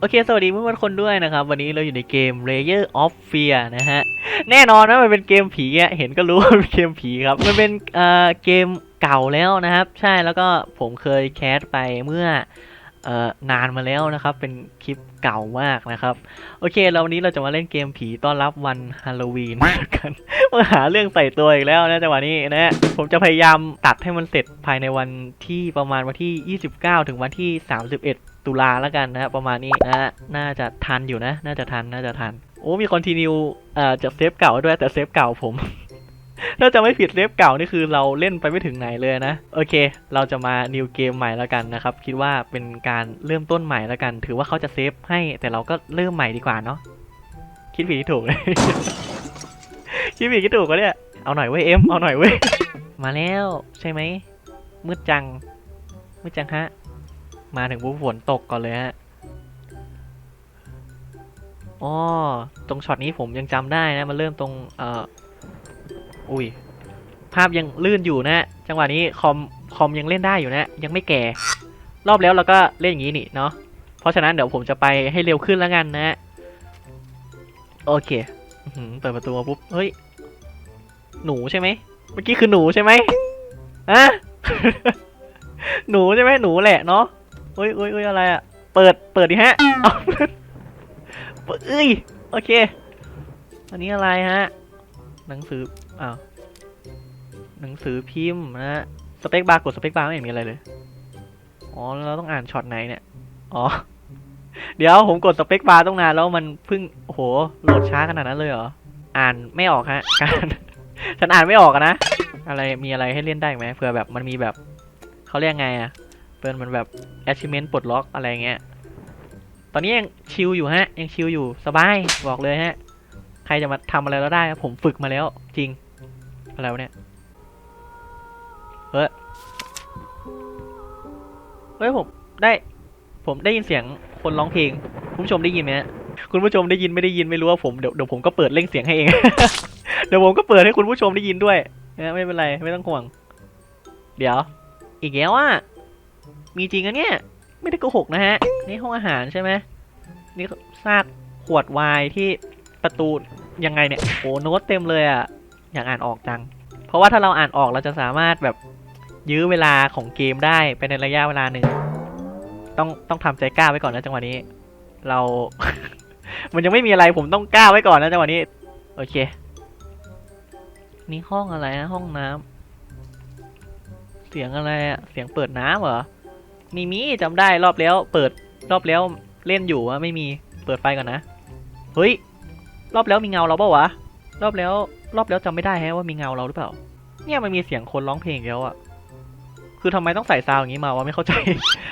โอเค สวัสดีเพื่อนๆคนด้วยนะครับ วันนี้เราอยู่ในเกม Layer of Fear นะฮะ แน่นอนนะมันเป็นเกมผีอะเห็นก็รู้ว่าเป็นเกมผีครับ มันเป็นเอ่อเกมเก่าแล้วนะครับ ใช่แล้วก็ผมเคยแคสไปเมื่อเอ่อนานมาแล้วนะครับ เป็นคลิปเก่ามากนะครับ โอเคแล้ววันนี้เราจะมาเล่นเกมผีต้อนรับวันฮาโลวีนกันมาหาเรื่องใส่ตัวอีกแล้วนะจังหวะนี้นะฮะผมจะพยายามตัดให้มันเสร็จภายในวันที่ประมาณวันที่ 29 ถึงวันที่ 31 ตุลาแล้วกันนะฮะประมาณนี้นะฮะน่าจะทันอยู่นะ น่าจะทันน่าจะทัน โอ้มีคอนติเนียเอ่อจากเซฟเก่าด้วยแต่เซฟเก่าผม ถ้าจะไม่ผิดเซฟเก่านี่คือเราเล่นไปไม่ถึงไหนเลยนะ โอเค เราจะมานิวเกมใหม่แล้วกันนะครับ คิดว่าเป็นการเริ่มต้นใหม่แล้วกัน ถือว่าเขาจะเซฟให้ แต่เราก็เริ่มใหม่ดีกว่าเนาะคิดผิดคิดถูกเลยคิดผิดคิดถูกก็เนี่ยเอาหน่อยเว้ยเอ็มเอาหน่อยเว้ยมาแล้วใช่ไหมมืดจังมืดจังฮะ มาถึงปุ๊บฝนตกก่อนเลยฮะอ๋อตรงช็อตนี้ผมยังจำได้นะ มันเริ่มตรง เอ่อ อุ้ย ภาพยังลื่นอยู่นะ จังหวะนี้คอม คอมยังเล่นได้อยู่นะ ยังไม่แก่ รอบแล้วเราก็เล่นอย่างนี้นี่เนาะ เพราะฉะนั้นเดี๋ยวผมจะไปให้เร็วขึ้นแล้วกันนะ โอเค เปิดประตูมาปุ๊บ เฮ้ย หนูใช่ไหม เมื่อกี้คือหนูใช่ไหมอะหนูใช่ไหมหนูแหละเนาะ เฮ้ยเฮ้ยเฮ้ยอะไรอะเปิด เปิดดิฮะเอาเปิดเอ้ย โอเค อันนี้อะไรฮะ หนังสือ อ้าว หนังสือพิมพ์นะฮะ สเปคบาร์กดสเปคบาร์ไม่เห็นมีอะไรเลย อ๋อแล้วเราต้องอ่านช็อตไหนเนี่ย อ๋อ เดี๋ยวผมกดสเปคบาร์ต้องนานแล้วมันเพิ่ง โอ้โห โหลดช้าขนาดนั้นเลยเหรอ อ่านไม่ออกฮะการฉันอ่านไม่ออกนะ อะไร มีอะไรให้เล่นได้ไหมเผื่อแบบมันมีแบบ เขาเรียกไงอะ เป็นมันแบบ achievement ปลดล็อกอะไรเงี้ย ตอนนี้ยังชิลอยู่ฮะ ยังชิลอยู่สบายบอกเลยฮะ ใครจะมาทำอะไรเราได้ ผมฝึกมาแล้วจริง อะไรวะเนี่ยเฮ้ยเฮ้ยผมได้ผมได้ยินเสียงคนร้องเพลง คุณผู้ชมได้ยินไหมฮะคุณผู้ชมได้ยินไม่ได้ยินไม่รู้ว่าผมเดี๋ยวเดี๋ยวผมก็เปิดเร่งเสียงให้เอง เดี๋ยวผมก็เปิดให้คุณผู้ชมได้ยินด้วยนะไม่เป็นไรไม่ต้องห่วง เดี๋ยว อีกแล้วอะ มีจริงอะเนี่ย ไม่ได้โกหกนะฮะ นี่ห้องอาหารใช่ไหมนี่ซากขวดไวน์ที่ประตูยังไงเนี่ยโอ้โน้ตเต็มเลยอะอยากอ่านออกจัง เพราะว่าถ้าเราอ่านออกเราจะสามารถแบบยื้อเวลาของเกมได้ไปในระยะเวลาหนึ่งต้องต้องทำใจกล้าไว้ก่อนนะจังหวะนี้ เรา มันยังไม่มีอะไรผมต้องกล้าไว้ก่อนนะจังหวะนี้ โอเค นี่ห้องอะไรนะห้องน้ำเสียงอะไรอะเสียงเปิดน้ำเหรอ มีมีจำได้รอบแล้ว เปิดรอบแล้วเล่นอยู่อะไม่มีเปิดไฟก่อนนะเฮ้ยรอบแล้วมีเงาเราเปล่าวะรอบแล้วรอบแล้วจำไม่ได้แฮะว่ามีเงาเราหรือเปล่า เนี่ยมันมีเสียงคนร้องเพลงแล้วอะคือทำไมต้องใส่ซาวอย่างนี้มาวะไม่เข้าใจ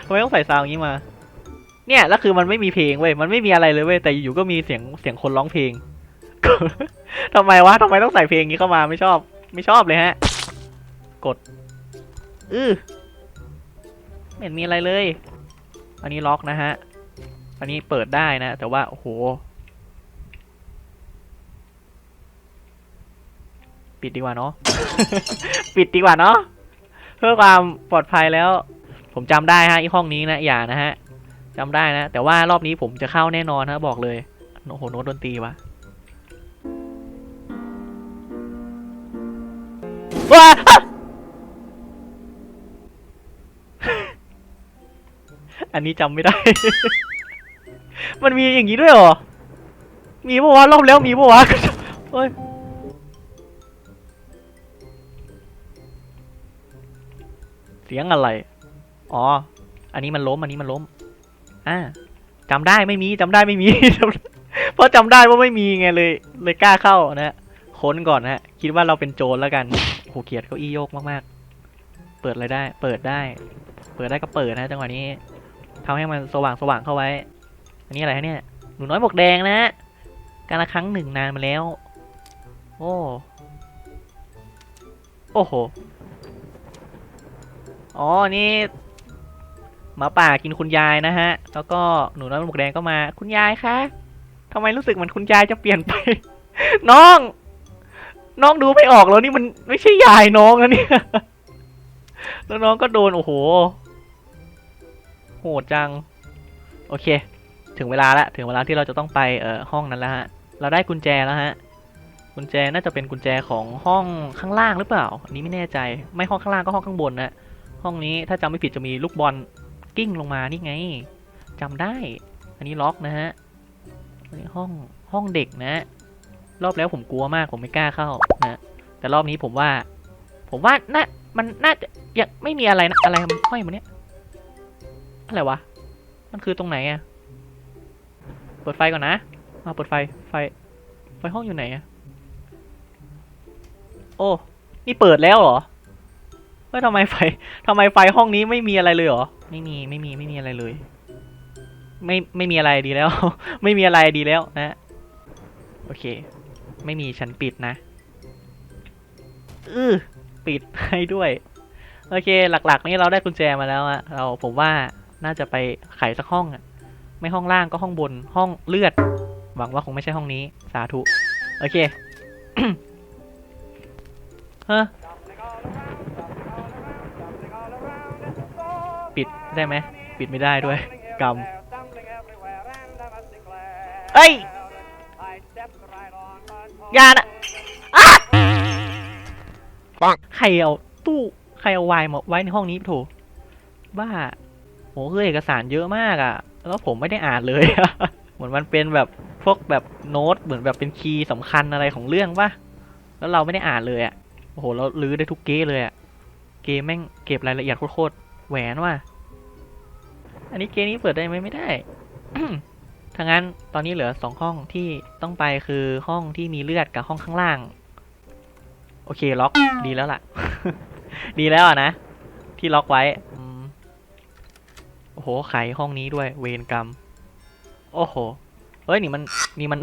ทำไมต้องใส่ซาวอย่างนี้มา เนี่ยแล้วคือมันไม่มีเพลงเว้ยมันไม่มีอะไรเลยเว้ยแต่อยู่ก็มีเสียงเสียงคนร้องเพลงทำไมวะทำไมต้องใส่เพลงนี้เข้ามาไม่ชอบ ไม่ชอบเลยฮะ กด อือ ไม่เห็นมีอะไรเลย อันนี้ล็อกนะฮะ อันนี้เปิดได้นะ แต่ว่า โอ้โห ปิดดีกว่าเนาะ ปิดดีกว่าเนาะ เพื่อความปลอดภัยแล้ว ผมจำได้ฮะอีห้องนี้นะ อย่านะฮะจำได้นะ แต่ว่ารอบนี้ผมจะเข้าแน่นอนฮะบอกเลย โอ้โห โน้ตดนตรีวะว้า อันนี้จำไม่ได้ มันมีอย่างนี้ด้วยเหรอ มีปะวะรอบแล้วมีปะวะเฮ้ยเสียงอะไร อ๋อ อันนี้มันล้ม อันนี้มันล้ม อ่าจำได้ไม่มีจำได้ไม่มี เพราะจำได้ว่าไม่มีไงเลย เลยกล้าเข้านะฮะ ค้นก่อนนะฮะ คิดว่าเราเป็นโจรแล้วกันโหเกียดเก้าอี้โยกมากๆ เปิดอะไรได้ เปิดได้ เปิดได้ก็เปิดนะจังหวะนี้ ทำให้มันสว่างสว่างเข้าไว้ อันนี้อะไรฮะเนี่ย หนูน้อยหมวกแดงนะ การละครั้งหนึ่งนานมาแล้ว โอ้ โอ้โห อ๋อ นี่หมาป่ากินคุณยายนะฮะ แล้วก็หนูน้อยหมวกแดงก็มา คุณยายคะทำไมรู้สึกเหมือนคุณยายจะเปลี่ยนไป น้อง น้องดูไม่ออกแล้วนี่มันไม่ใช่ยายน้องนะเนี่ย แล้วน้องก็โดนโอ้โห หดจัง โอเค ถึงเวลาละถึงเวลาที่เราจะต้องไปเอ่อห้องนั้นแล้วฮะ เราได้กุญแจแล้วฮะ กุญแจน่าจะเป็นกุญแจของห้องข้างล่างหรือเปล่า อันนี้ไม่แน่ใจ ไม่ห้องข้างล่างก็ห้องข้างบนนะห้องนี้ถ้าจำไม่ผิดจะมีลูกบอลกิ้งลงมานี่ไงจำได้ อันนี้ล็อกนะฮะอันนี้ห้องห้องเด็กนะ รอบแล้วผมกลัวมากผมไม่กล้าเข้านะ แต่รอบนี้ผมว่า ผมว่าน่ามันน่าจะยังไม่มีอะไรนะอะไรมันห้อยมาเนี้ย อะไรวะ มันคือตรงไหนอะเปิดไฟก่อนนะมาเปิดไฟ ไฟ ไฟห้องอยู่ไหนอะโอ้ นี่เปิดแล้วเหรอเฮ้ยทำไมไฟทำไมไฟห้องนี้ไม่มีอะไรเลยเหรอ ไม่มี ไม่มี ไม่มีอะไรเลย ไม่ ไม่มีอะไรดีแล้ว ไม่มีอะไรดีแล้วนะ โอเค ไม่มีฉันปิดนะอือปิดให้ด้วย โอเค หลักๆ นี่เราได้กุญแจมาแล้วอะเราผมว่า น่าจะไปไขสักห้องอะไม่ห้องล่างก็ห้องบนห้องเลือด หวังว่าคงไม่ใช่ห้องนี้ สาธุ โอเคเฮ้อปิดได้ไหม ปิดไม่ได้ด้วยกรรมเอ้ยอยานะอะปังใครเอาตู้ ใครเอาไวน์มาไว้ในห้องนี้โถบ้าโหคือเอกสารเยอะมากอะ่ะ แล้วผมไม่ได้อ่านเลย เหมือนมันเป็นแบบพวกแบบโน้ตเหมือนแบบเป็นคีย์สำคัญอะไรของเรื่องปะแล้วเราไม่ได้อ่านเลยอะ่ะโอ้โหเราลื้อได้ทุกเก้เลยอะ่ะเกมแม่งเก็บรายละเอียดโคตรแหวนว่ะอันนี้เกมนี้เปิดได้ไหมไม่ได้ถ้างั้นตอนนี้เหลือสองห้องที่ต้องไปคือห้องที่มีเลือดกับห้องข้างล่าง โอเคล็อกดีแล้วล่ะ ดีแล้วอะนะ ที่ล็อกไว้อืม โอ้โหไขห้องนี้ด้วย เวรกรรม โอ้โห เฮ้ยนี่มันนี่มัน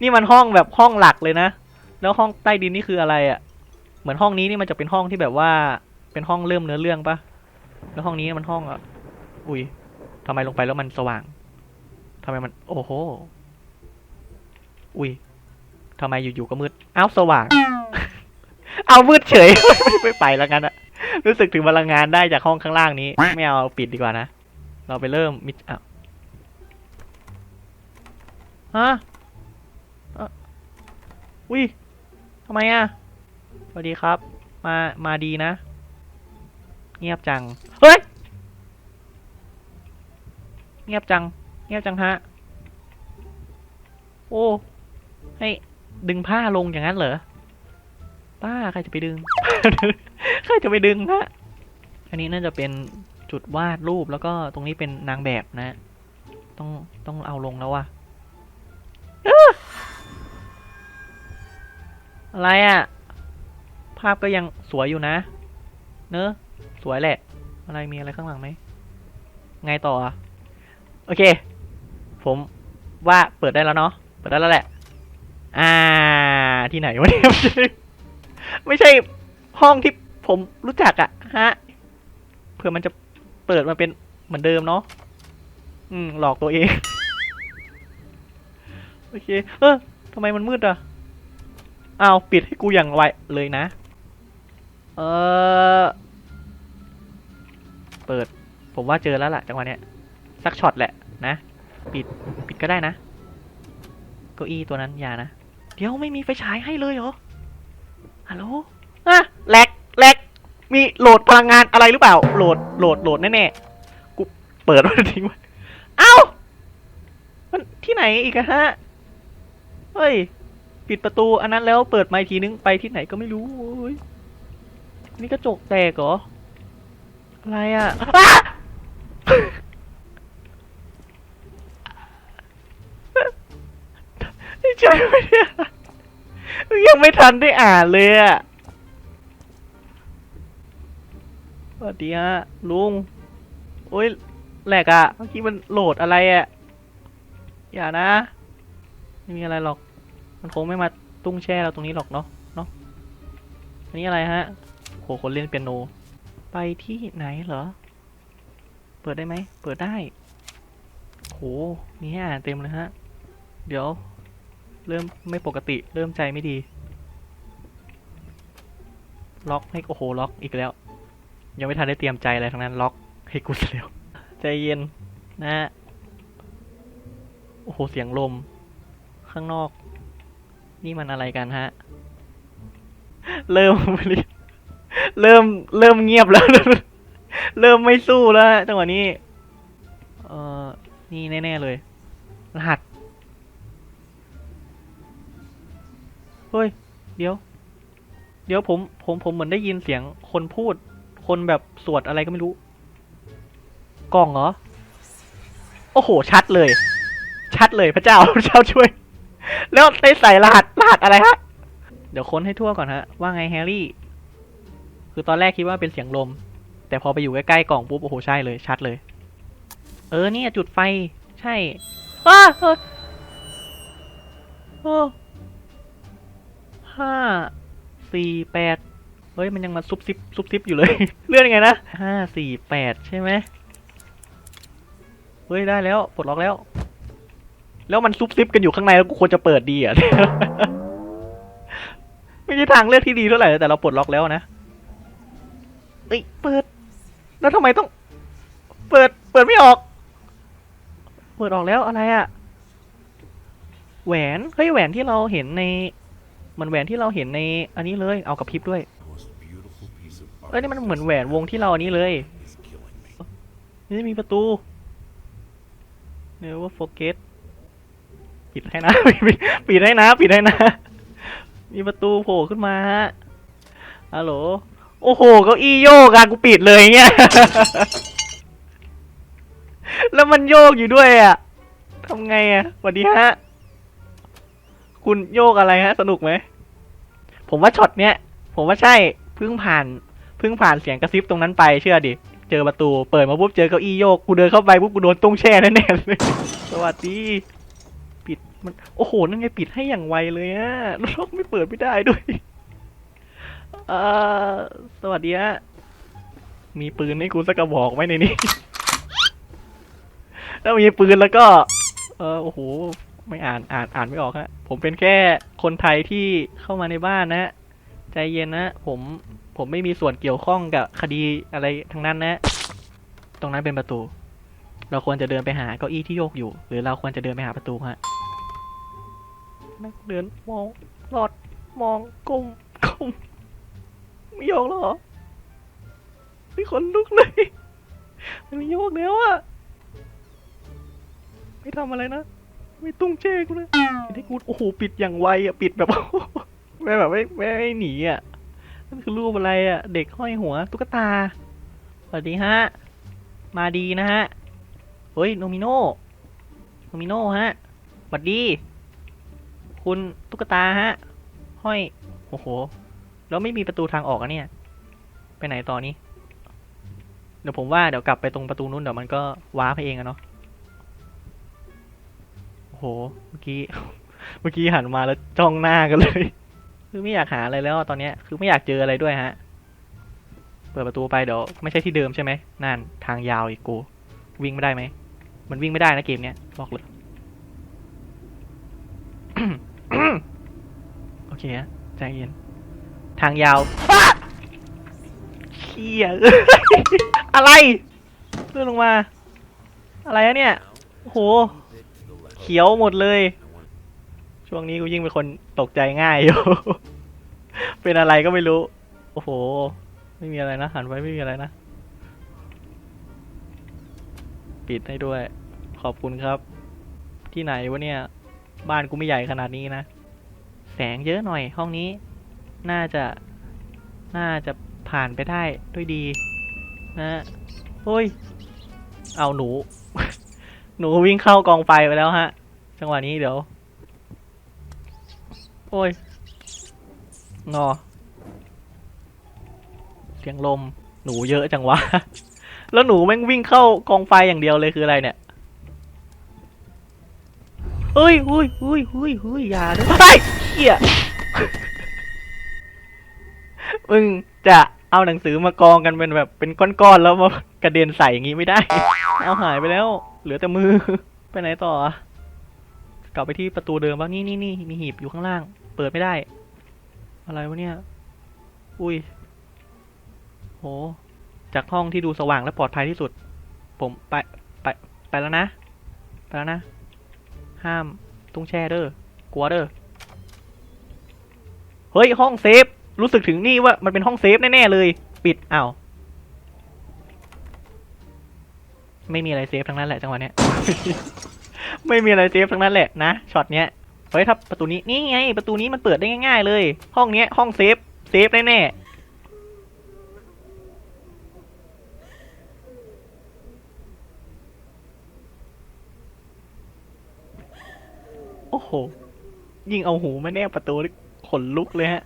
นี่มันห้องแบบห้องหลักเลยนะ แล้วห้องใต้ดินนี่คืออะไรอะ่ะ เหมือนห้องนี้นี่มันจะเป็นห้องที่แบบว่า เป็นห้องเริ่มเนื้อเรื่องปะแล้วห้องนี้มันห้องอะ อุ้ยทำไมลงไปแล้วมันสว่างทำไมมัน โอ้โห อุ้ยทำไมอยู่ๆก็มืด อ้าวสว่าง เอามืดเฉย ไม่ไปแล้วกันอะรู้สึกถึงพลังงานได้จากห้องข้างล่างนี้ ไม่เอาปิดดีกว่านะ เราไปเริ่มมิดอ้าวฮะอุ้ยทำไมอะสวัสดีครับ มา มาดีนะ เงียบจัง เฮ้ย เงียบจัง เงียบจังฮะ โอ้ ให้ดึงผ้าลงอย่างนั้นเหรอ ป้าใครจะไปดึง ใครจะไปดึงฮะ อันนี้น่าจะเป็น จุดวาดรูปแล้วก็ตรงนี้เป็นนางแบบนะ ต้องต้องเอาลงแล้วว่ะอะไรอะ่ะ ภาพก็ยังสวยอยู่นะ เนอะสวยแหละ อะไรมีอะไรข้างหลังไหม ไงต่ออะโอเค ผมว่าเปิดได้แล้วเนาะ เปิดได้แล้วแหละ อ่า ที่ไหนวะเนี่ยไม่ใช่ห้องที่ผมรู้จักอะฮะเผื่อมันจะ เปิดมาเป็นเหมือนเดิมเนาะอืม หลอกตัวเอง โอเค เออทำไมมันมืดอะอ้าวปิดให้กูอย่างไวเลยนะ เออ เปิด ผมว่าเจอแล้วล่ะจังหวะเนี้ย สักช็อตแหละนะ ปิด ปิดก็ได้นะ เก้าอี้ตัวนั้นอย่านะ เดี๋ยวไม่มีไฟฉายให้เลยเหรอ ฮัลโหลอะแหลกแหลก มีโหลดพลังงานอะไรหรือเปล่า โหลด โหลด โหลดแน่ๆ กูเปิดมันทิ้งไว้ เอ้า มันที่ไหนอีกฮะ เฮ้ย ปิดประตูอันนั้นแล้วเปิดไมาทีนึงไปที่ไหนก็ไม่รู้อ้ยนี่กระจกแตกเหรอ อะไรอะอ้าใช่ไหมเนี่ยยังไม่ทันได้อ่านเลยอะ สวัสดีฮะลุงโอ้ยแหลกอะเมื่อกี้มันโหลดอะไรอะอย่านะ ไม่มีอะไรหรอก มันคงไม่มาตุ้งแช่เราตรงนี้หรอกเนาะเนาะอันนี้อะไรฮะโหคนเล่นเปียโน ไปที่ไหนเหรอ เปิดได้ไหม เปิดได้โหมีให้อ่านเต็มเลยฮะ เดี๋ยว เริ่มไม่ปกติ เริ่มใจไม่ดี ล็อกให้โอ้โห ล็อกอีกแล้ว ยังไม่ทันได้เตรียมใจอะไรทั้งนั้นล็อกให้กูซะแล้วใจเย็นนะฮะโอ้โหเสียงลม ข้างนอก นี่มันอะไรกันฮะ เริ่มเริ่มเริ่มเงียบแล้ว เริ่มไม่สู้แล้วฮะจังหวะนี้ เออนี่แน่ ๆ เลย รหัส เฮ้ย เดี๋ยว เดี๋ยวผม ผม ผมเหมือนได้ยินเสียงคนพูด คนแบบสวดอะไรก็ไม่รู้ กล่องเหรอ โอ้โห ชัดเลย ชัดเลยพระเจ้าพระเจ้าช่วย แล้วได้ใส่รหัสรหัสอะไรฮะ เดี๋ยวค้นให้ทั่วก่อนฮะ ว่าไงแฮร์รี่ คือตอนแรกคิดว่าเป็นเสียงลม แต่พอไปอยู่ใกล้ๆกล่องปุ๊บ โอ้โห ใช่เลย ชัดเลย เออเนี่ยจุดไฟ ใช่อ้าเออโอ้ห้าสี่แปด เฮ้ยมันยังมาซุบซิบซุบซิบอยู่เลย เลื่อนยังไงนะห้าสี่แปดใช่ไหมเฮ้ยได้แล้วปลดล็อกแล้ว แล้วมันซุบซิบกันอยู่ข้างในแล้วกูควรจะเปิดดีอะไม่ใช่ทางเลือกที่ดีเท่าไหร่แต่เราปลดล็อกแล้วนะเอ้ยเปิด แล้วทำไมต้อง เปิดเปิดไม่ออก เปิดออกแล้วอะไรอะแหวนเฮ้ยแหวนที่เราเห็นในมันแหวนที่เราเห็นใน อันนี้เลยเอากับพริบด้วย เอ้ยนี่มันเหมือนแหวนวงที่เราอันนี้เลย นี่มีประตู Never forget ปิดให้นะปิดปิดให้นะ ปิดให้นะ มีประตูโผล่ขึ้นมาฮะฮัลโหล โอ้โห เก้าอี้โยกอะกูปิดเลยเงี้ยแล้วมันโยกอยู่ด้วยอะทำไงอะสวัสดีฮะ คุณโยกอะไรฮะ สนุกไหม ผมว่าช็อตเนี้ย ผมว่าใช่ เพิ่งผ่าน เพิ่งผ่านเสียงกระซิบตรงนั้นไปเชื่อดิ เจอประตูเปิดมาปุ๊บเจอเก้าอี้โยก กูเดินเข้าไปปุ๊บกูโดนตุ้งแช่แน่ๆเลยสวัสดีปิดมันโอ้โหนั่นไงปิดให้อย่างไวเลยอะล็อกไม่เปิดไม่ได้ด้วยเอ่อสวัสดีฮะมีปืนให้กูสักกระบอกไหมในนี้ถ้ามีปืนแล้วก็ เออโอ้โหไม่อ่านอ่านอ่านไม่ออกฮะผมเป็นแค่คนไทยที่เข้ามาในบ้านนะ ใจเย็นนะผม ผมไม่มีส่วนเกี่ยวข้องกับคดีอะไรทั้งนั้นนะ ตรงนั้นเป็นประตู เราควรจะเดินไปหาเก้าอี้ที่โยกอยู่ หรือเราควรจะเดินไปหาประตูฮะนักเดินมองหลอดมองก้มก้มไม่โยกหรอไม่ขนลุกเลยมันไม่โยกแล้วอะไม่ทำอะไรนะไม่ตุ้งเจ้กูเลยไอ้กูโอ้โหปิดอย่างไวอะปิดแบบไม่แบบไม่ไม่หนีอะ นั่นคือรูปอะไรอะเด็กห้อยหัวตุ๊กตา สวัสดีฮะ มาดีนะฮะ เฮ้ยโนมิโนโนมิโนฮะสวัสดี คุณตุ๊กตาฮะ ห้อย โอ้โห แล้วไม่มีประตูทางออกอะเนี่ย ไปไหนต่อนี้ เดี๋ยวผมว่าเดี๋ยวกลับไปตรงประตูนู้นเดี๋ยวมันก็ว้าร์ปเองอะเนาะ โอ้โห เมื่อกี้ เมื่อกี้หันมาแล้วจ้องหน้ากันเลย คือไม่อยากหาอะไรแล้วตอนเนี้ยคือไม่อยากเจออะไรด้วยฮะ เปิดประตูไปเดี๋ยวไม่ใช่ที่เดิมใช่ไหมนั่นทางยาวอีกกู วิ่งไม่ได้ไหม มันวิ่งไม่ได้นะเกมเนี้ยบอกเลยโอเคฮะใจเย็น ทางยาวเขี้ยอะไรเลื่อนลงมา อะไรอะเนี่ยโห เขียวหมดเลย ช่วงนี้กูยิ่งเป็นคนตกใจง่ายอยู่ เป็นอะไรก็ไม่รู้ โอ้โห ไม่มีอะไรนะ หันไว้ไม่มีอะไรนะ ปิดให้ด้วย ขอบคุณครับ ที่ไหนวะเนี่ย บ้านกูไม่ใหญ่ขนาดนี้นะ แสงเยอะหน่อย ห้องนี้ น่าจะ น่าจะผ่านไปได้ด้วยดี นะเฮ้ย เอาหนู หนูวิ่งเข้ากองไฟไปแล้วฮะ จังหวะนี้เดี๋ยว โอ้ย งอ เสียงลม หนูเยอะจังวะ แล้วหนูแม่งวิ่งเข้ากองไฟอย่างเดียวเลยคืออะไรเนี่ยเฮ้ยเฮ้ยเฮ้ยเฮ้ยเฮ้ยอย่าด้วยเฮ้ยเหี้ยมึงจะเอาหนังสือมากองกันเป็นแบบเป็นก้อนๆแล้วมากระเด็นใส่อย่างงี้ไม่ได้ เอาหายไปแล้ว เหลือแต่มือ ไปไหนต่ออะก ลับไปที่ประตูเดิมว่านี่นี่นี่มีหีบอยู่ข้างล่าง เปิดไม่ได้ อะไรวะเนี่ย อุ้ย โห จากห้องที่ดูสว่างและปลอดภัยที่สุด ผมไปไปไปแล้วนะ ไปแล้วนะ ห้ามตุ้งแช่เด้อกลัวเด้อ เฮ้ย ห้องเซฟ รู้สึกถึงนี่ว่ามันเป็นห้องเซฟแน่ๆเลย ปิดอ้าวไม่มีอะไรเซฟทั้งนั้นแหละจังหวะเนี้ย ไม่มีอะไรเซฟทั้งนั้นแหละนะช็อตเนี้ยเฮ้ยถ้าประตูนี้นี่ไงประตูนี้มันเปิดได้ง่ายๆเลย ห้องเนี้ยห้องเซฟเซฟแน่ๆโอ้โหยิงเอาหูมาแนบประตูขนลุกเลยฮะ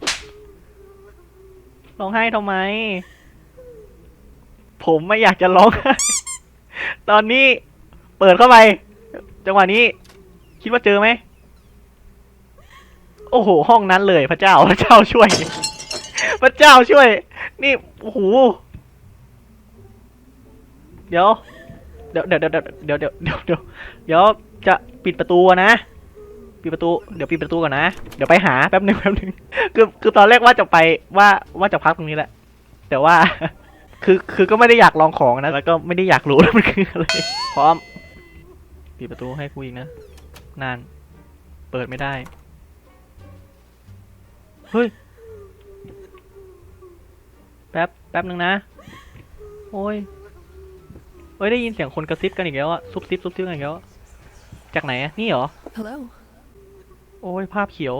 ร้องไห้ทำไม ผมไม่อยากจะร้อง ตอนนี้เปิดเข้าไป จังหวะนี้ คิดว่าเจอไหม โอ้โห ห้องนั้นเลยพระเจ้า พระเจ้าช่วย พระเจ้าช่วย นี่โอ้โหเดี๋ยว เดี๋ยวเดี๋ยวเดี๋ยวเดี๋ยวเดี๋ยวเดี๋ยวเดี๋ยวเดี๋ยวจะปิดประตูนะ ปิดประตู เดี๋ยวปิดประตูก่อนนะ เดี๋ยวไปหาแป๊บหนึ่งแป๊บหนึ่งคือคือตอนแรกว่าจะไปว่าว่าจะพักตรงนี้แหละ แต่ว่า คือคือก็ไม่ได้อยากลองของนะแล้วก็ไม่ได้อยากรู้ว่ามันคืออะไร พร้อม ปิดประตูให้กูอีกนะนาน เปิดไม่ได้ เฮ้ย แป๊บ แป๊บหนึ่งนะ โอ้ยเฮ้ย ได้ยินเสียงคนกระซิบกันอีกแล้วอะซุบซิบซุบซิบกันอีกแล้วอะจากไหนอะนี่เหรอ Hello. โอ้ย ภาพเขียว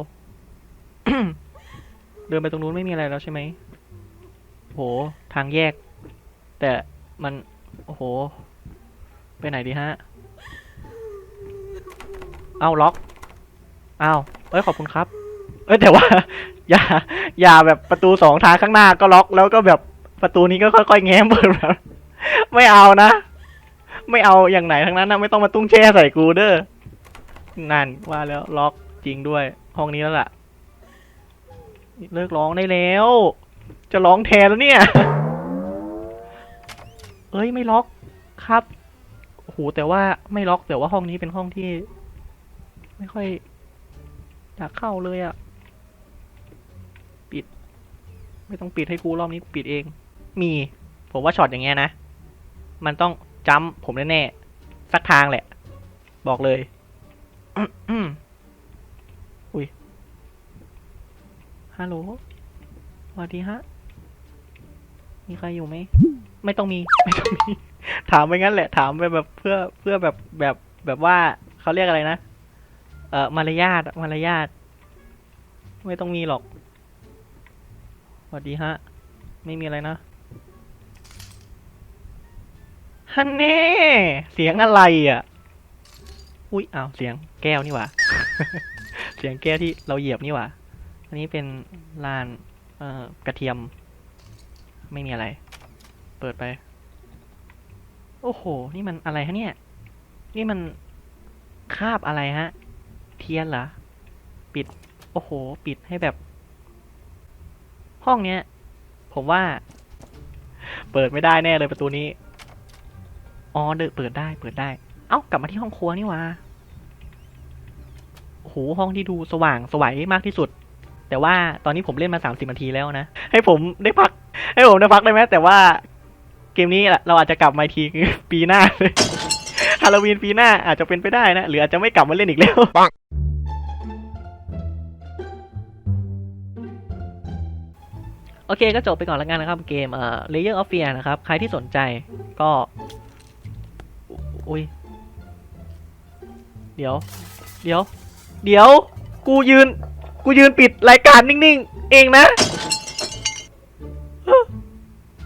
เดินไปตรงนู้นไม่มีอะไรแล้วใช่ไหมโห ทางแยก แต่มัน โอ้โห ไปไหนดีฮะ เอาล็อกเอาเอ้ยขอบคุณครับ เอ้ยแต่ว่า อย่า อย่าแบบประตูสองทางข้างหน้าก็ล็อกแล้วก็แบบประตูนี้ก็ค่อยๆแง้มเปิดแบบไม่เอานะ ไม่เอาอย่างไหนทั้งนั้นนะไม่ต้องมาตุ้งแช่ใส่กูเด้อนั่นว่าแล้วล็อกจริงด้วย ห้องนี้แล้วล่ะ เลิกร้องได้แล้ว จะร้องแทนแล้วเนี่ย เอ้ยไม่ล็อกครับโอ้โหแต่ว่าไม่ล็อกแต่ว่าห้องนี้เป็นห้องที่ ไม่ค่อยอยากเข้าเลยอะ่ะ ปิด ไม่ต้องปิดให้กูรอบนี้ปิดเอง มี ผมว่าช็อตอย่างเงี้ยนะ มันต้องจัมผมแน่ๆสักทางแหละ บอกเลยอุ้ยฮัลโหลสวัสดีฮะ มีใครอยู่ไหม ไม่ต้องมี ไม่ต้องมี ถามไปงั้นแหละ ถามไปแบบเพื่อเพื่อแบบแบบแบบว่าเขาเรียกอะไรนะ เอ่อมารยาทมารยาทไม่ต้องมีหรอกสวัสดีฮะ ไม่มีอะไรนะฮันเน่เสียงอะไรอะ อุ้ยอ้าวเสียงแก้วนี่หว่า เสียงแก้วที่เราเหยียบนี่หว่า อันนี้เป็นลานเอ่อกระเทียม ไม่มีอะไร เปิดไป โอ้โห นี่มันอะไรฮะเนี่ย นี่มันคาบอะไรฮะ เทียนเหรอ ปิด โอ้โห ปิดให้แบบ ห้องเนี้ย ผมว่า เปิดไม่ได้แน่เลยประตูนี้ อ๋อเดนเปิดได้ เปิดได้ เอ้ากลับมาที่ห้องครัวนี่ว่าโอ้โห ห้องที่ดูสว่างสวัยมากที่สุด แต่ว่าตอนนี้ผมเล่นมาสามสิบนาทีแล้วนะ ให้ผมได้พัก ให้ผมได้พักได้ไหม แต่ว่าเกมนี้เราอาจจะกลับมาทีปีหน้าเลยฮาโลวีนปีหน้าอาจจะเป็นไปได้นะ หรืออาจจะไม่กลับมาเล่นอีกแล้ว โอเคก็จบไปก่อนแล้วกันนะครับเกมเอ่อ Layer of Fear นะครับ ใครที่สนใจก็ อุ้ย เดี๋ยว เดี๋ยว เดี๋ยว กูยืน กูยืนปิดรายการนิ่งๆ เองนะ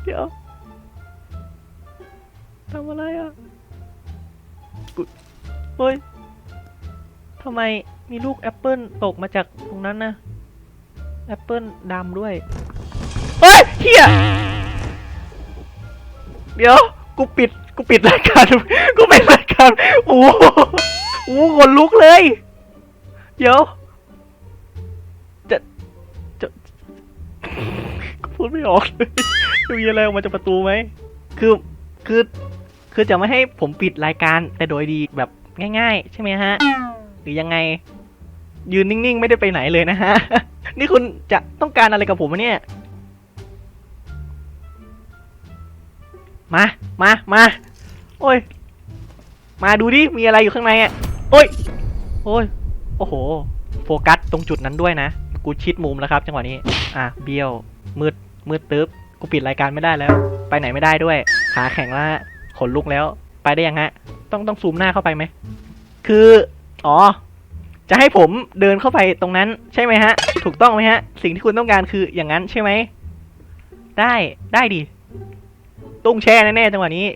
เดี๋ยวทำอะไรอะ กูเฮ้ยทำไมมีลูกแอปเปิลตกมาจากตรงนั้นนะ แอปเปิลดำด้วย เฮียเดี๋ยว กูปิด กูปิดรายการ กูปิดรายการโอ้โหโอ้โหขนลุกเลย เดี๋ยว จะจะกูพูดไม่ออกเลยจะมีอะไรออกมาจากประตูไหม คือ คือ คือจะไม่ให้ผมปิดรายการ แต่โดยดีแบบง่าย ๆ ใช่ไหมฮะ หรือยังไง ยืนนิ่ง ๆ ไม่ได้ไปไหนเลยนะฮะ นี่คุณจะต้องการอะไรกับผมวะเนี่ย มา มา มา โอ้ย มาดูดิ มีอะไรอยู่ข้างในอะ โอ้ย โอ้ย โอ้โห โฟกัสตรงจุดนั้นด้วยนะ กูชิดมุมแล้วครับ จังหวะนี้ อะ เบี้ยว มืด มืดตึ๊บ กูปิดรายการไม่ได้แล้ว ไปไหนไม่ได้ด้วย ขาแข็งแล้วฮะขนลุกแล้ว ไปได้ยังฮะ ต้องต้องซูมหน้าเข้าไปไหม คือ อ๋อ จะให้ผมเดินเข้าไปตรงนั้นใช่ไหมฮะ ถูกต้องไหมฮะ สิ่งที่คุณต้องการคืออย่างนั้นใช่ไหม ได้ ได้ดิ ตุ้งแช่แน่ๆจังหวะนี้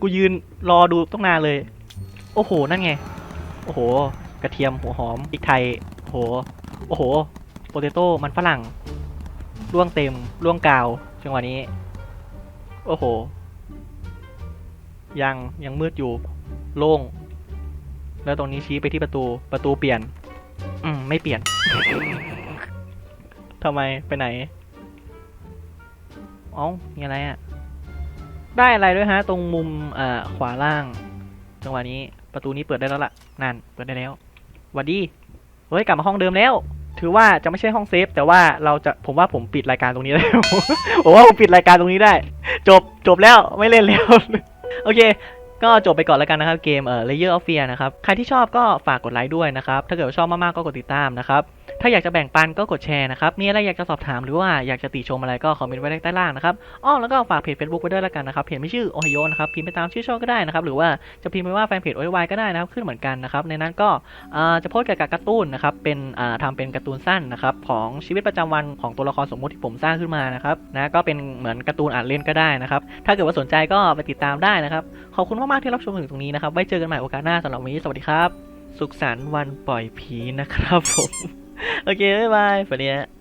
กูยืนรอดูต้องนานเลย โอ้โห นั่นไง โอ้โห กระเทียมหัวหอมพริกไทย โอ้โห โอ้โห โปเตโต้มันฝรั่งร่วงเต็มร่วงกาว จังหวะนี้ โอ้โห ยังยังมืดอยู่ โล่ง แล้วตรงนี้ชี้ไปที่ประตู ประตูเปลี่ยน อืม ไม่เปลี่ยน ทำไม ไปไหน เอ้ามีอะไรอะ ได้อะไรด้วยฮะ ตรงมุมอ่าขวาล่าง จังหวะนี้ประตูนี้เปิดได้แล้วล่ะนั่นเปิดได้แล้วหวัดดีเฮ้ยกลับมาห้องเดิมแล้ว ถือว่าจะไม่ใช่ห้องเซฟ แต่ว่าเราจะผมว่าผมปิดรายการตรงนี้ได้ผมว่าผมปิดรายการตรงนี้ได้ จบจบแล้วไม่เล่นแล้ว โอเคก็จบไปก่อนแล้วกันนะครับ เกมเอ่อ Layer of Fear นะครับ ใครที่ชอบก็ฝากกดไลค์ด้วยนะครับ ถ้าเกิดชอบมากๆก็กดติดตามนะครับ ถ้าอยากจะแบ่งปันก็กดแชร์นะครับมีอะไรอยากจะสอบถามหรือว่าอยากจะติชมอะไรก็คอมเมนต์ไว้ใต้ล่างนะครับอ้อแล้วก็ฝากเพจ Facebook ไว้ด้วยแล้วกันนะครับเพจไม่ชื่อโอ i โ o นะครับพิมพ์ไปตามชื่อช่องก็ได้นะครับหรือว่าจะพิมพ์ไปว่าแฟนเพจโอ y ก็ได้นะครับขึ้นเหมือนกันนะครับในนั้นก็จะโพสเกี่ยวกับการ์ตูนนะครับเป็นอ่าทำเป็นการ์ตูนสั้นนะครับของชีวิตประจำวันของตัวละครสมมุติที่ผมสร้างขึ้นมานะครับนะก็เป็นเหมือนการ์ตูนอ่านเล่นก็ได้นะครับถ้าเกิดว่าสนใจก็ไปติดตามได้นะครับขอบคุณมากๆที่รับชมถึงตรงนี้นะครับไว้เจอกันใหม่โอกาสหน้าสำหรับวันนี้สวัสดีครับ สุขสันต์วันปล่อยผีนะครับผม โอเค บ๊ายบายฝันดีฮะ